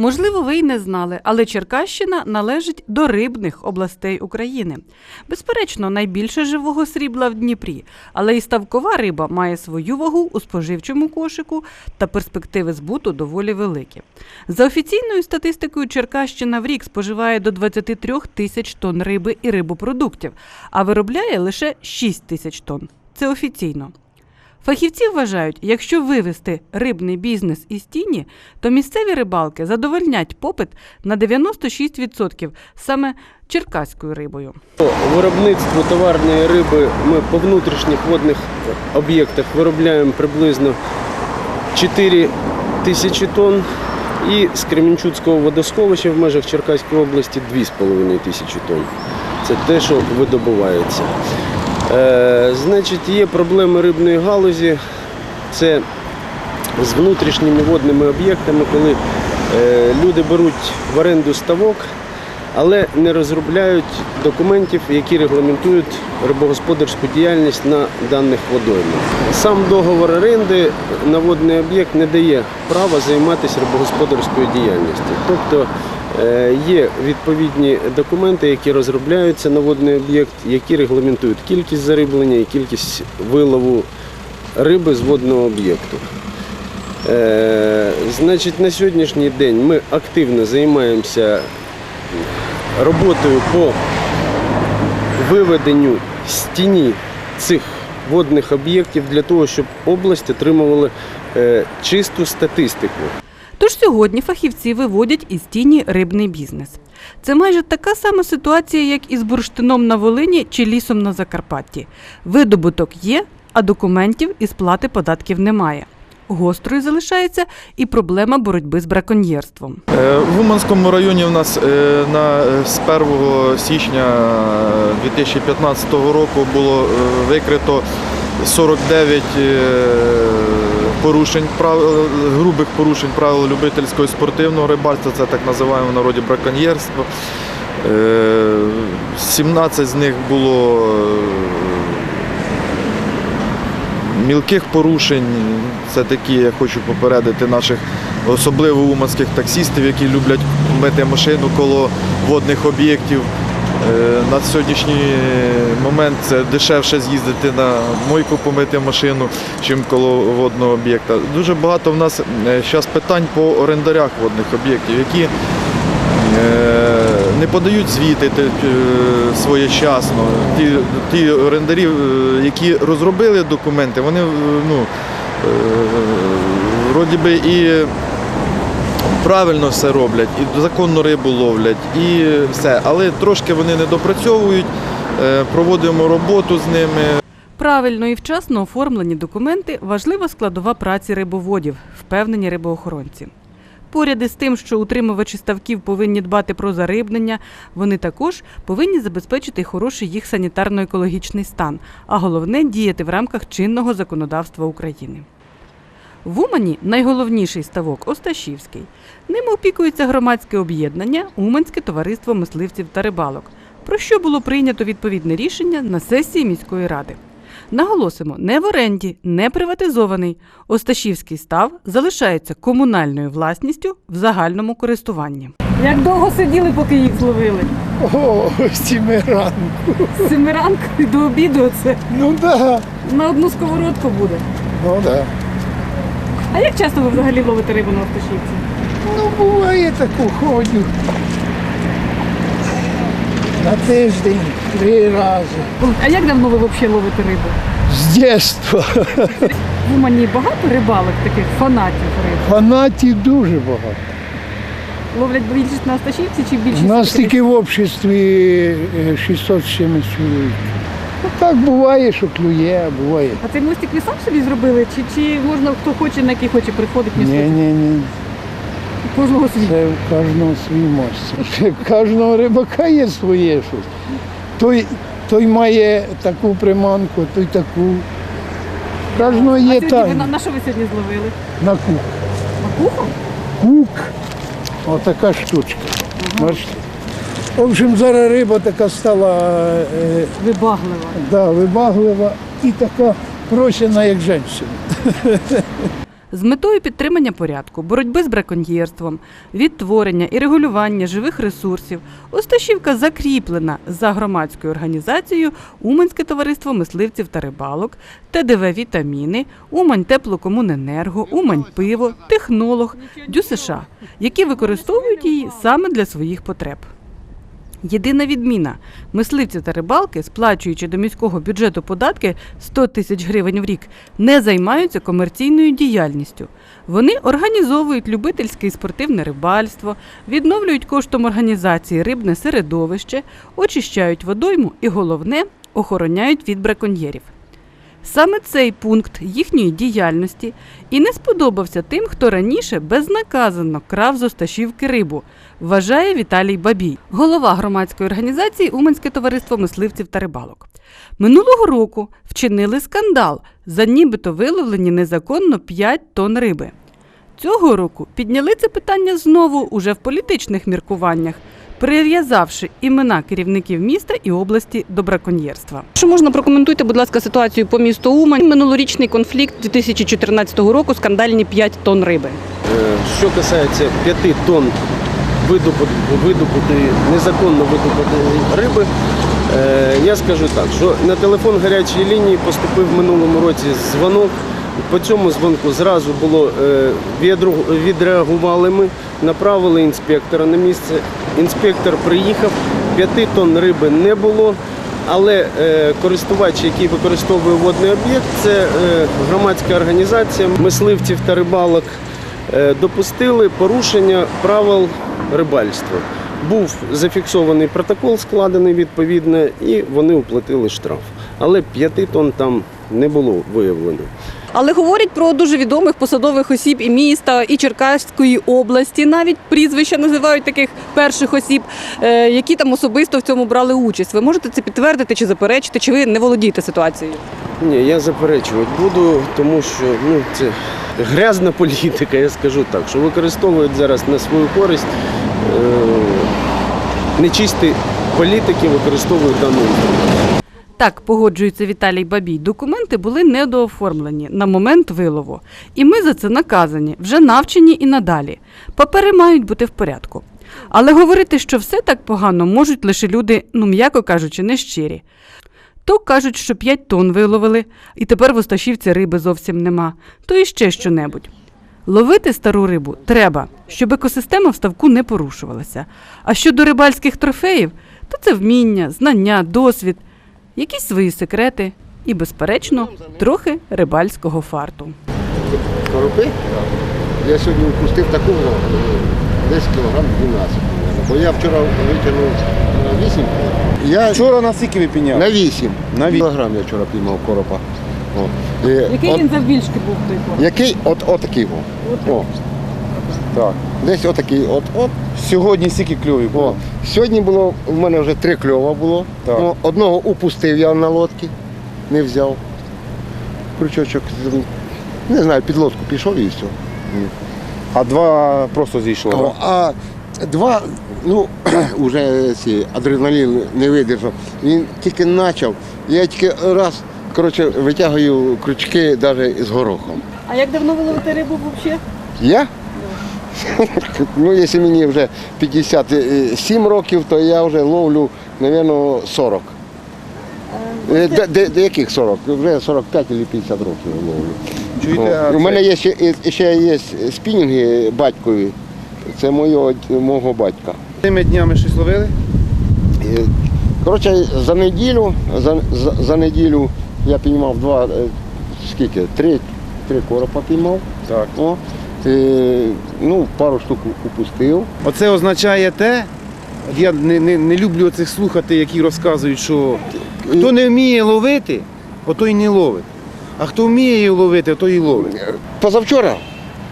Можливо, ви й не знали, але Черкащина належить до рибних областей України. Безперечно, найбільше живого срібла в Дніпрі, але і ставкова риба має свою вагу у споживчому кошику та перспективи збуту доволі великі. За офіційною статистикою, Черкащина в рік споживає до 23 тисяч тонн риби і рибопродуктів, а виробляє лише 6 тисяч тонн. Це офіційно. Фахівці вважають, якщо вивести рибний бізнес із тіні, то місцеві рибалки задовольнять попит на 96% саме черкаською рибою. Виробництво товарної риби ми по внутрішніх водних об'єктах виробляємо приблизно 4 тисячі тонн і з Кременчуцького водосховища в межах Черкаської області 2,5 тисячі тонн. Це те, що видобувається. Е, значить, є проблеми рибної галузі. Це з внутрішніми водними об'єктами, коли е, люди беруть в оренду ставок, але не розробляють документів, які регламентують рибогосподарську діяльність на даних водоймах. Сам договор оренди на водний об'єкт не дає права займатися рибогосподарською діяльністю. Тобто є відповідні документи, які розробляються на водний об'єкт, які регламентують кількість зариблення і кількість вилову риби з водного об'єкту. Е, значить, на сьогоднішній день ми активно займаємося роботою по виведенню з тіні цих водних об'єктів для того, щоб область отримувала е, чисту статистику. Тож сьогодні фахівці виводять із тіні рибний бізнес. Це майже така сама ситуація, як із бурштином на Волині чи лісом на Закарпатті. Видобуток є, а документів і сплати податків немає. Гострою залишається і проблема боротьби з браконьєрством. Е, В Уманському районі у нас е, на, е, з 1 січня 2015 року було викрито 49 е, порушень правил, грубих порушень правил любительського і спортивного рибальства, це так називаємо в народі браконьєрство. Е, 17 з них було е, мілких порушень. Це такі, я хочу попередити наших, особливо уманських таксістів, які люблять мити машину коло водних об'єктів. Е, На сьогоднішній момент це дешевше з'їздити на мойку помити машину, чим коло водного об'єкта. Дуже багато в нас зараз питань по орендарях водних об'єктів, які е, не подають звіти е, своєчасно. Ті, ті орендарі, е, які розробили документи, вони е, ну, е, вроді би і правильно все роблять, і законну рибу ловлять, і все. Але трошки вони не допрацьовують, е, проводимо роботу з ними. Правильно і вчасно оформлені документи важлива складова праці рибоводів, впевнені рибоохоронці. Поряд із тим, що утримувачі ставків повинні дбати про зарибнення, вони також повинні забезпечити хороший їх санітарно-екологічний стан, а головне діяти в рамках чинного законодавства України. В Умані найголовніший ставок Осташівський. Ним опікується громадське об'єднання Уманське товариство мисливців та рибалок, про що було прийнято відповідне рішення на сесії міської ради. Наголосимо, не в оренді, не приватизований. Осташівський став залишається комунальною власністю в загальному користуванні. Як довго сиділи, поки їх зловили? О, сіми ранку. З семи ранку і до обіду це Ну да, на одну сковородку буде. ну да. А як часто ви взагалі ловите рибу на Осташівці? Ну буває таку ходю. На тиждень три рази. А як давно ви взагалі ловите рибу? З дитинства. В Умані багато рибалок, таких фанатів риби. Фанатів дуже багато. Ловлять більшість на Осташівці чи більшість? У нас тільки в обществі е, 600 чоловік. Ну так буває, що клює, буває. А цей мостик ви сам собі зробили? Чи, чи можна хто хоче, на який хоче приходить Ні, містити? ні, ні. Кожного свій. Це в кожного свій. В кожного рибака є своє щось. Той, той має таку приманку, той таку. В Кожного А є сьогодні ви на, на що ви сьогодні зловили? На кук. На кухо? Кук. Отака штучка. Бачите? В общем, зараз риба така стала е, Вибаглива. да, вибаглива і така просяна, як жінка. З метою підтримання порядку, боротьби з браконьєрством, відтворення і регулювання живих ресурсів Осташівка закріплена за громадською організацією Уманське товариство мисливців та рибалок, ТДВ Вітаміни, Умань Теплокомуненерго, Умань Пиво, Технолог, ДЮСШ, які використовують її саме для своїх потреб. Єдина відміна мисливці та рибалки, сплачуючи до міського бюджету податки 100 тисяч гривень в рік, не займаються комерційною діяльністю. Вони організовують любительське і спортивне рибальство, відновлюють коштом організації рибне середовище, очищають водойму і головне охороняють від браконьєрів. Саме цей пункт їхньої діяльності і не сподобався тим, хто раніше безнаказано крав з Осташівки рибу, вважає Віталій Бабій, голова громадської організації Уманське товариство мисливців та рибалок. Минулого року вчинили скандал за нібито виловлені незаконно 5 тонн риби. Цього року підняли це питання знову уже в політичних міркуваннях, прив'язавши імена керівників міста і області до браконьєрства. Що можна прокоментуйте, будь ласка, ситуацію по місту Умань? Минулорічний конфлікт 2014 року, скандальні 5 тонн риби. Е, Що касається 5 тонн видобутої, незаконно видобутої риби, е, я скажу так, що на телефон гарячої лінії поступив в минулому році дзвонок. По цьому дзвонку зразу було е, відреагували ми, направили інспектора на місце. Інспектор приїхав, 5 тонн риби не було. Але е, користувач, який використовує водний об'єкт, це е, громадська організація мисливців та рибалок, допустили порушення правил рибальства. Був зафіксований протокол, складений відповідно, і вони оплатили штраф. Але 5 тонн там не було виявлено. Але говорять про дуже відомих посадових осіб і міста, і Черкаської області. Навіть прізвища називають таких перших осіб, е, які там особисто в цьому брали участь. Ви можете це підтвердити чи заперечити, чи ви не володієте ситуацією? Ні, я заперечувати буду, тому що ну, це грязна політика, я скажу так, що використовують зараз на свою користь е, нечисті політики використовують дану. Так, погоджується Віталій Бабій. Документи були недооформлені на момент вилову. І ми за це наказані, вже навчені і надалі. Папери мають бути в порядку. Але говорити, що все так погано, можуть лише люди, ну м'яко кажучи, нещирі. То кажуть, що 5 тонн виловили, і тепер в Осташівці риби зовсім нема, то іще що-небудь. Ловити стару рибу треба, щоб екосистема в ставку не порушувалася. А щодо рибальських трофеїв, то це вміння, знання, досвід, якісь свої секрети і, безперечно, трохи рибальського фарту. Коропи? Я сьогодні впустив таку е, десь кілограм 12. Бо я вчора витягнув на 8. Я Вчора на скільки ви підняли? на 8. На вісім. кілограм я вчора піймав коропа. О. І от, завбільшки був той фарт? який? От, отакий. О. О. Так. Десь отакий. От, от. Сьогодні скільки кльовів О. Сьогодні було, в мене вже три кльова було. Так. О, одного упустив я на лодці, не взяв. Крючочок, не знаю, під лодку пішов і все. А два просто зійшло. О, а два, ну, вже ці адреналін не видержав. Він тільки почав. Я тільки раз, коротше, витягую крючки навіть з горохом. А як давно ви ловите рибу взагалі? Я? Ну, якщо мені вже 57 років, то я вже ловлю, мабуть, 40. Е, Де, де, де яких 40? Вже 45 чи 50 років ловлю. Чуєте, У мене є ще, ще є спінінги батькові. Це моєго, мого батька. Тими днями щось ловили? Е, Коротше, за неділю, за, за, за неділю я піймав два, е, скільки? Три, три коропа піймав. Так. О, е, ну, пару штук упустив. Оце означає те, я не, не, не люблю цих слухати, які розказують, що хто не вміє ловити, ото й не ловить. А хто вміє її ловити, то і ловить. Позавчора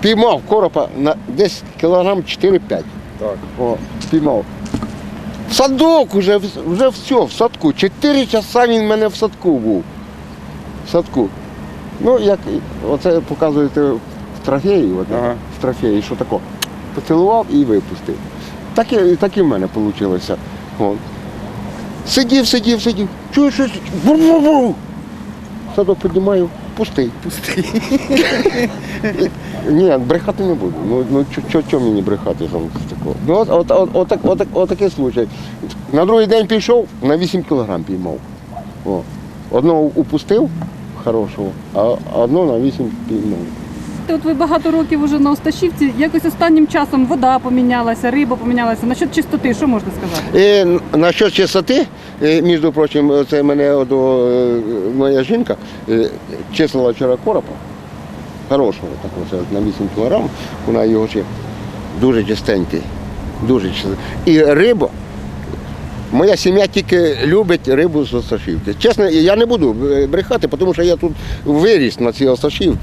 піймав коропа на десь кілограм 4-5. Так. О, піймав. В садок уже, вже все, в садку. Чотири часа він в мене в садку був. В садку. Ну, як оце показуєте трофеї, от, Ага. в трофеї, що тако. Поцілував і випустив. Так і, так і в мене вийшло. О. Сидів, сидів, сидів. Чую, щось. Бу-бу-бу. Садок піднімаю, пустий. Пустий. Ні, брехати не буду. Ну, ну що мені брехати там з такого? Ну, от, от, от, от, от, от такий случай. На другий день пішов, на 8 кілограм піймав. О. Одного упустив хорошого, а одного на 8 піймав. От ви багато років уже на Осташівці. Якось останнім часом вода помінялася, риба помінялася. Насчет чистоти, що можна сказати? І насчет чистоти, е, між прочим, це мене от, о, е, моя жінка е, числила вчора коропа. Хорошого такого, на 8 кілограм. Вона його ще дуже чистенький. Дуже чистенький. І риба. Моя сім'я тільки любить рибу з Осташівки. Чесно, я не буду е, брехати, тому що я тут виріс на цій Осташівці.